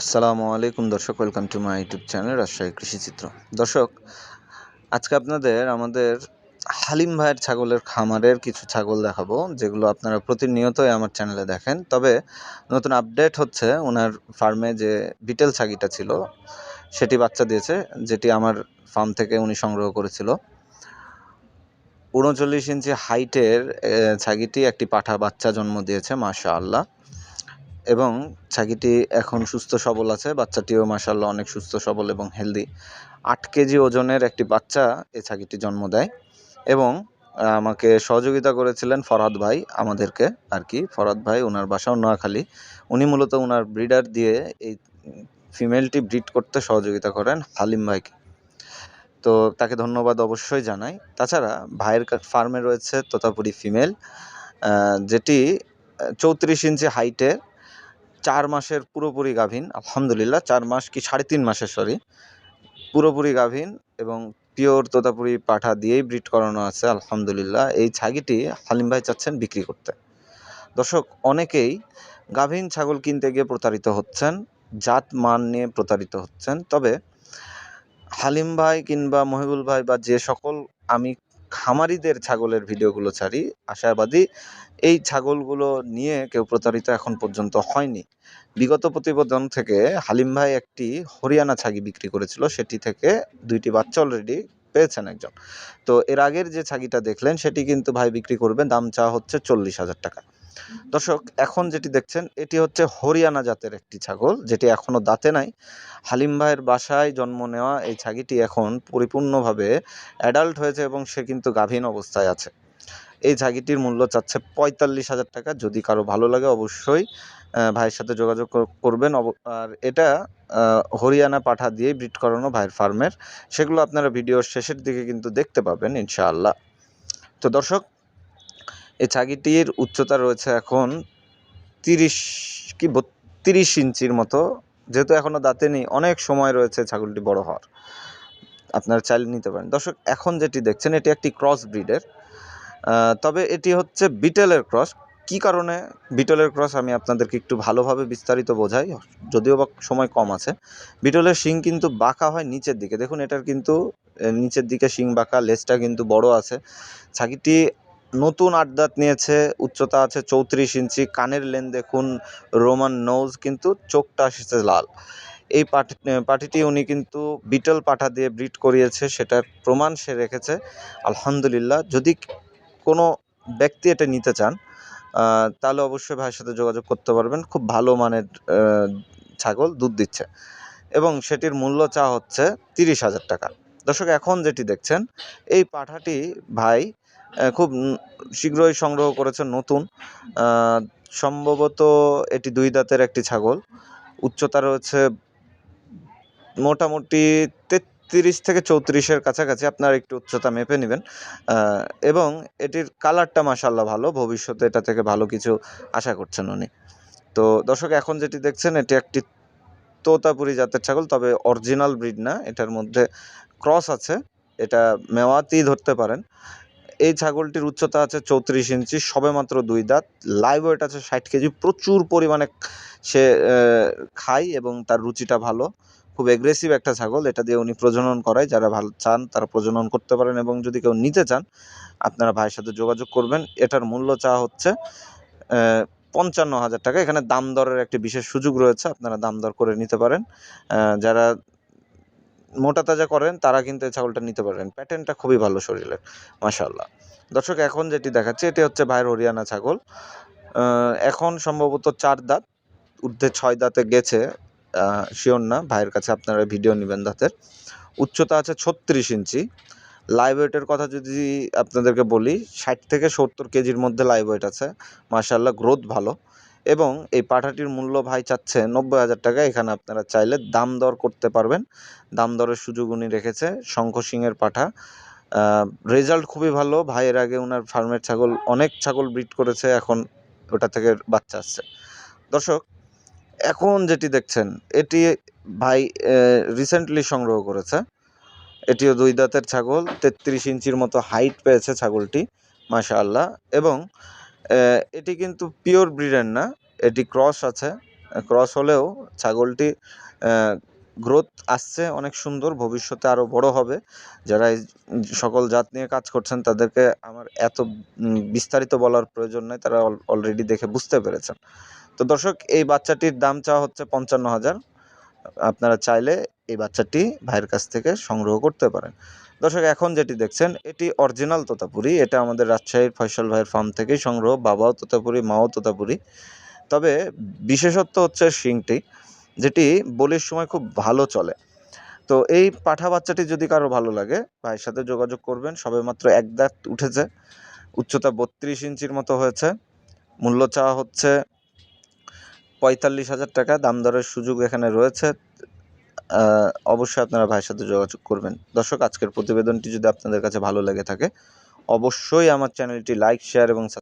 আসসালামু আলাইকুম দর্শক welcome to my YouTube channel Rajshahi কৃষি চিত্র। দর্শক, আজকে আপনাদের আমাদের হালিম ভাইয়ের ছাগলের খামারের কিছু ছাগল দেখাবো, যেগুলো আপনারা প্রতিনিয়তই আমার চ্যানেলে দেখেন। তবে নতুন আপডেট হচ্ছে, ওনার ফার্মে যে বিটেল ছাগিটা ছিল, সেটি বাচ্চা দিয়েছে, যেটি আমার ফার্ম থেকে উনি সংগ্রহ করেছিল। উনচল্লিশ ইঞ্চি হাইটের ছাগিটি একটি পাঠা বাচ্চা জন্ম দিয়েছে মাশা আল্লাহ এবং ছাগিটি এখন সুস্থ সবল আছে, বাচ্চাটিও মাসাল্লাহ অনেক সুস্থ, সবল এবং হেলদি আট কেজি ওজনের একটি বাচ্চা এই ছাগিটি জন্ম দেয় এবং আমাকে সহযোগিতা করেছিলেন ফরহাদ ভাই আমাদেরকে আর কি। ফরহাদ ভাই ওনার বাসাও নোয়াখালী। উনি মূলত ওনার ব্রিডার দিয়ে এই ফিমেলটি ব্রিড করতে সহযোগিতা করেন হালিম ভাইকে। তো তাকে ধন্যবাদ অবশ্যই জানাই। তাছাড়া ভাইয়ের ফার্মে রয়েছে তোতাপুরি ফিমেল যেটি চৌত্রিশ ইঞ্চি হাইটের চার মাসের পুরোপুরি গাভীন, আলহামদুলিল্লাহ, চার মাস কি সাড়ে তিন মাসের সরি পুরোপুরি গাভীন এবং পিওর তোতাপুরি পাঠা দিয়েই ব্রিড করানো আছে, আলহামদুলিল্লাহ। এই ছাগিটি হালিম ভাই চাচ্ছেন বিক্রি করতে। দর্শক, অনেকেই গাভীন ছাগল কিনতে গিয়ে প্রতারিত হচ্ছেন, জাত, মান নিয়ে প্রতারিত হচ্ছেন, তবে হালিম ভাই কিংবা মহিবুল ভাই বা যে সকল আমি খামারিদের ছাগলের ভিডিওগুলো ছাড়ি, আশাবাদী এই ছাগলগুলো নিয়ে কেউ প্রতারিত এখন পর্যন্ত হয়নি। বিগত প্রতিবেদন থেকে হালিম ভাই একটি হরিয়ানা ছাগি বিক্রি করেছিল, সেটি থেকে দুইটি বাচ্চা অলরেডি পেয়েছেন একজন। তো এর আগের যে ছাগিটা দেখলেন, সেটি কিন্তু ভাই বিক্রি করবে, দাম চা হচ্ছে চল্লিশ হাজার টাকা। দর্শক, এখন যেটি দেখছেন, এটি হচ্ছে হরিয়ানা জাতের একটি ছাগল, যেটি এখনও দাঁতে নাই। হালিম ভাইয়ের বাসায় জন্ম নেওয়া এই ছাগিটি এখন পরিপূর্ণভাবে অ্যাডাল্ট হয়েছে এবং সে কিন্তু গাভীন অবস্থায় আছে। এই ছাগিটির মূল্য চাচ্ছে পঁয়তাল্লিশ হাজার টাকা। যদি কারও ভালো লাগে, অবশ্যই ভাইয়ের সাথে যোগাযোগ করবেন। আর এটা হরিয়ানা পাঠা দিয়ে ব্রিড করানো ভাইয়ের ফার্মের সেগুলো আপনারা ভিডিওর শেষের দিকে কিন্তু দেখতে পাবেন, ইনশাআল্লাহ। তো দর্শক এই ছাগিটির উচ্চতা রয়েছে এখন তিরিশ কি বত্রিশ ইঞ্চির মতো। যেহেতু এখনও দাঁতে নেই, অনেক সময় রয়েছে ছাগলটি বড় হওয়ার। আপনারা চাইলে নিতে পারেন। দর্শক, এখন যেটি দেখছেন, এটি একটি ক্রস ব্রিডের। তবে এটি হচ্ছে বিটেলের ক্রস। কি কারণে বিটলের ক্রস, আমি আপনাদেরকে একটু ভালোভাবে বিস্তারিত বোঝাই। যদিও বা সময় কম আছে। বিটলের শিং কিন্তু বাঁকা হয় নিচের দিকে। দেখুন, এটার কিন্তু নিচের দিকে শিং বাঁকা, লেজটা কিন্তু বড় আছে। ছাগিটি নতুন আট দাঁত নিয়েছে, উচ্চতা আছে চৌত্রিশ ইঞ্চি, কানের লেন দেখুন রোমান নোজ কিন্তু চোখটা এসেছে লাল। এই পাটি পাটিটি উনি কিন্তু বিটল পাঠা দিয়ে ব্রিড করিয়েছে, সেটার প্রমাণ সে রেখেছে। আলহামদুলিল্লাহ, যদি কোনো ব্যক্তি এটা নিতে চান তাহলে অবশ্যই ভাইয়ের সাথে যোগাযোগ করতে পারবেন। খুব ভালো মানের ছাগল দুধ দিচ্ছে। এবং সেটির মূল্য চা হচ্ছে তিরিশ হাজার টাকা। দর্শক, এখন যেটি দেখছেন, এই পাঠাটি ভাই খুব শীঘ্রই সংগ্রহ করেছেন নতুন। সম্ভবত এটি দুই দাঁতের একটি ছাগল। উচ্চতা রয়েছে মোটামুটি তেত্রিশ থেকে চৌত্রিশের কাছাকাছি। আপনার একটু উচ্চতা মেপে নেবেন। এবং এটির কালারটা মাসাল্লাহ ভালো। ভবিষ্যতে এটা থেকে ভালো কিছু আশা করছেন উনি। তো দর্শক, এখন যেটি দেখছেন, এটি একটি তোতাপুরি জাতের ছাগল, তবে অরিজিনাল ব্রিড না। এটার মধ্যে ক্রস আছে। এটা মেওয়াতেই ধরতে পারেন। এই ছাগলটির উচ্চতা আছে চৌত্রিশ ইঞ্চি, সবে মাত্র দুই দাঁত। লাইভ ওয়েট আছে ষাট কেজি। প্রচুর পরিমাণে সে খায় এবং তার রুচিটা ভালো। খুব এগ্রেসিভ একটা ছাগল। এটা দিয়ে উনি প্রজনন করায়। যারা ভালো চান, তারা প্রজনন করতে পারেন এবং যদি কেউ নিতে চান, আপনারা ভাইয়ের সাথে যোগাযোগ করবেন। এটার মূল্য চা হচ্ছে পঞ্চান্ন হাজার টাকা। এখানে দাম দরের একটি বিশেষ সুযোগ রয়েছে। আপনারা দাম দর করে নিতে পারেন। যারা মোটা তাজা করেন, তারা কিন্তু এই ছাগলটা নিতে পারেন প্যাটার্নটা খুবই ভালো শরীরের মাশাল্লাহ দর্শক, এখন যেটি দেখাচ্ছে, এটি হচ্ছে ভাইয়ের হরিয়ানা ছাগল। এখন সম্ভবত চার দাঁত, ঊর্ধ্বে ছয় দাঁতে গেছে শিওর না, ভাইয়ের কাছে আপনারা ভিডিও নেবেন দাঁতের। উচ্চতা আছে ছত্রিশ ইঞ্চি। লাইভ ওয়েটের কথা যদি আপনাদেরকে বলি, ষাট থেকে সত্তর কেজির মধ্যে লাইভ ওয়েট আছে। মার্শাল্লাহ গ্রোথ ভালো। এবং এই পাঠাটির মূল্য ভাই চাচ্ছে নব্বই হাজার টাকা। এখানে আপনারা চাইলে দাম দর করতে পারবেন। দাম দরের সুযোগ উনি রেখেছে শঙ্খ সিংয়ের পাঠা। রেজাল্ট খুবই ভালো। ভাইয়ের আগে ওনার ফার্মের ছাগল, অনেক ছাগল ব্রিড করেছে, এখন ওটা থেকে বাচ্চা আসছে। দর্শক, এখন যেটি দেখছেন, এটি ভাই রিসেন্টলি সংগ্রহ করেছে। এটিও দুই দাঁতের ছাগল, তেত্রিশ ইঞ্চির মতো হাইট পেয়েছে ছাগলটি, মাশাআল্লাহ। এবং এটি কিন্তু পিওর ব্রিডের না, এটি ক্রস আছে, ক্রস হলেও ছাগলটি গ্রোথ আসছে অনেক সুন্দর, ভবিষ্যতে আরও বড় হবে। যারা এই সকল জাত নিয়ে কাজ করছেন, তাদেরকে আমার এত বিস্তারিত বলার প্রয়োজন নেই, তারা অলরেডি দেখে বুঝতে পেরেছেন। তো দর্শক, এই বাচ্চাটির দাম চাওয়া হচ্ছে পঞ্চান্ন হাজার। আপনারা চাইলে এই বাচ্চাটি ভাইয়ের কাছ থেকে সংগ্রহ করতে পারেন। দর্শক, এখন যেটি দেখছেন, এটি অরিজিনাল তোতাপুরি। এটা আমাদের রাজশাহীর ফয়সাল ভাইয়ের ফার্ম থেকেই সংগ্রহ। বাবাও তোতাপুরি, মাও তোতাপুরি। তবে বিশেষত্ব হচ্ছে শিংটি, যেটি বলির সময় খুব ভালো চলে। তো এই পাঠা বাচ্চাটি যদি কারও ভালো লাগে, ভাইয়ের সাথে যোগাযোগ করবেন। সবে মাত্র এক দাঁত উঠেছে। উচ্চতা বত্রিশ ইঞ্চির মতো হয়েছে। মূল্য চাওয়া হচ্ছে পঁয়তাল্লিশ হাজার টাকা দাম দরের সুযোগ এখানে রয়েছে। অবশ্যই আপনারা ভাইয়ের সাথে যোগাযোগ করবেন। দর্শক, আজকের প্রতিবেদনটি যদি আপনাদের কাছে ভালো লেগে থাকে, অবশ্যই আমার চ্যানেলটি লাইক, শেয়ার এবং